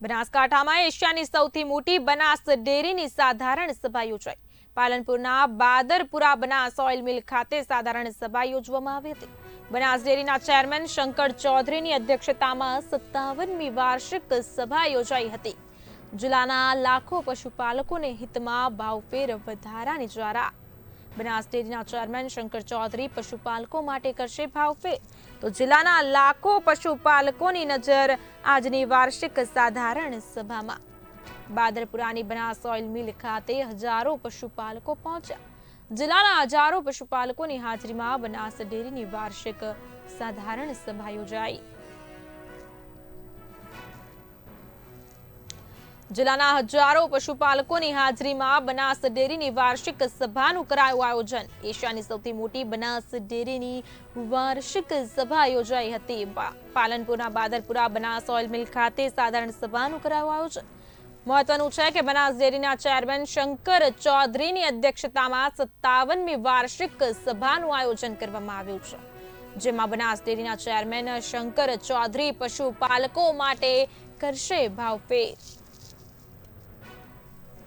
બનાસકાંઠામાં એશિયાની સૌથી મોટી બનાસ ડેરીની સાધારણ સભા યોજાઈ. પાલનપુરના બાદરપુરા બનાસ ઓઇલ મિલ ખાતે સાધારણ સભા યોજવામાં આવી હતી. બનાસ ડેરીના ચેરમેન શંકર ચૌધરીની અધ્યક્ષતામાં સત્તાવનમી વાર્ષિક સભા યોજાઈ હતી. જિલ્લાના લાખો પશુપાલકોને હિતમાં ભાવફેર વધારાની દ્વારા બનાસ ડેરીના ચેરમેન શંકર ચૌધરી પશુપાલકો માટે કરશે ભાવફેર તો જિલ્લાના લાખો પશુપાલકોની નજર આજની વાર્ષિક સાધારણ સભામાં. બાદરપુરાની બનાસ ઓઇલ મિલ ખાતે હજારો પશુપાલકો પહોંચ્યા. જિલ્લાના હજારો પશુપાલકોની હાજરીમાં બનાસ ડેરીની વાર્ષિક સાધારણ સભા યોજાઈ. જિલ્લાના હજારો પશુપાલકોની હાજરીમાં બનાસ ડેરીની વાર્ષિક સભાનું કરાયું આયોજન. એશિયાની સૌથી મોટી બનાસ ડેરીની વાર્ષિક સભા યોજાઈ હતી. પાલનપુરના બાદરપુરા બનાસ ઓઇલ મિલ ખાતે સાધારણ સભાનું કરાયું આયોજન. મહત્વનું છે કે બનાસ ડેરીના ચેરમેન શંકર ચૌધરીની અધ્યક્ષતામાં સત્તાવનમી વાર્ષિક સભાનું આયોજન કરવામાં આવ્યું છે. જેમાં બનાસ ડેરીના ચેરમેન શંકર ચૌધરી પશુપાલકો માટે કરશે ભાવફેર.